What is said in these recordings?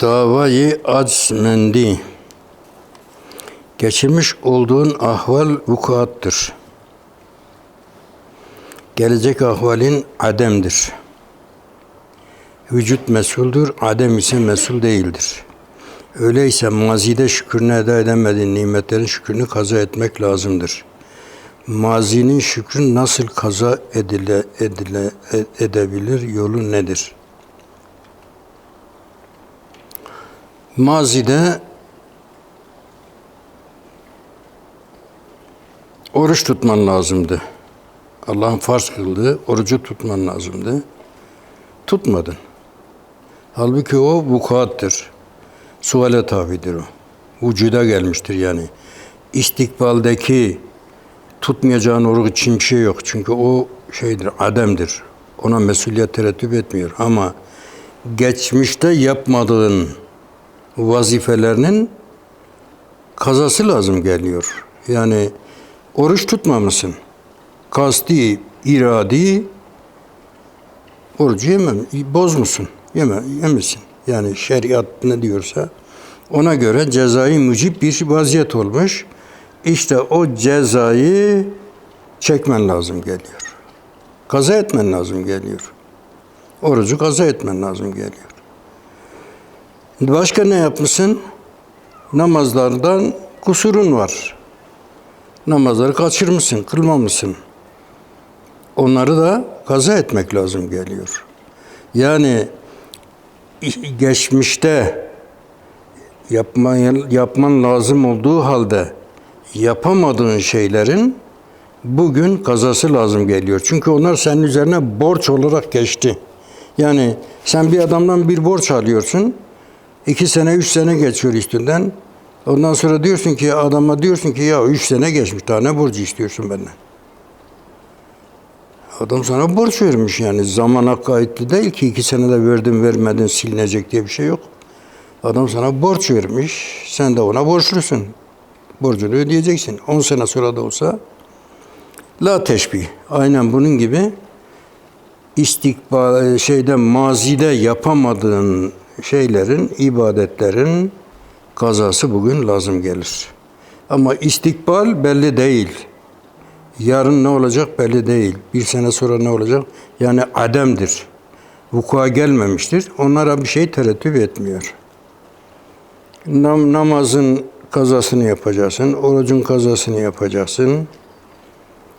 davayı azmendi geçirmiş olduğun ahval vukuattır. Gelecek ahvalin ademdir. Vücut mesuldür, adem ise mesul değildir. Öyleyse mazide şükrünü eda edemediğin nimetlerin şükrünü kaza etmek lazımdır. Mazinin şükrü nasıl kaza edile, edile, e- edebilir, yolu nedir? Mazide oruç tutman lazımdı. Allah'ın farz kıldığı orucu tutman lazımdı. Tutmadın. Halbuki o vukuattır. Suale tabidir o. Vücuda gelmiştir yani. İstikbaldeki tutmayacağın oruç için bir şey yok. Çünkü o şeydir, ademdir. Ona mesuliyet terettüp etmiyor. Ama geçmişte yapmadığın vazifelerinin kazası lazım geliyor. Yani oruç tutmamışsın. Kasti, iradi orucu yemem, bozmuşsun. Yeme, yemişsin. Yani şeriat ne diyorsa ona göre cezai mucib bir vaziyet olmuş. İşte o cezayı çekmen lazım geliyor. Kaza etmen lazım geliyor. Orucu kaza etmen lazım geliyor. Başka ne yapmışsın? Namazlardan kusurun var. Namazları kaçırmışsın, kılmamışsın. Onları da kaza etmek lazım geliyor. Yani geçmişte yapman, yapman lazım olduğu halde yapamadığın şeylerin bugün kazası lazım geliyor. Çünkü onlar senin üzerine borç olarak geçti. Yani sen bir adamdan bir borç alıyorsun. İki sene, üç sene geçiyor üstünden. Ondan sonra diyorsun ki adama diyorsun ki ya üç sene geçmiş daha ne borcu istiyorsun benden? Adam sana borç vermiş yani zamana kayıtlı değil ki iki senede verdin vermedin silinecek diye bir şey yok. Adam sana borç vermiş, sen de ona borçlusun. Borcunu ödeyeceksin. 10 sene sonra da olsa la teşbih. Aynen bunun gibi istikbal şeyde mazide yapamadığın şeylerin, ibadetlerin kazası bugün lazım gelir. Ama istikbal belli değil. Yarın ne olacak belli değil. Bir sene sonra ne olacak? Yani ademdir. Vuku'a gelmemiştir. Onlara bir şey terettüp etmiyor. Nam, namazın kazasını yapacaksın. Orucun kazasını yapacaksın.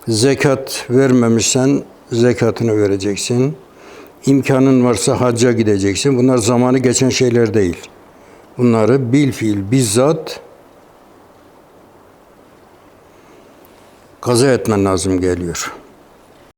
Zekat vermemişsen zekatını vereceksin. İmkanın varsa hacca gideceksin. Bunlar zamanı geçen şeyler değil. Bunları bil fiil bizzat kaza etmen lazım geliyor.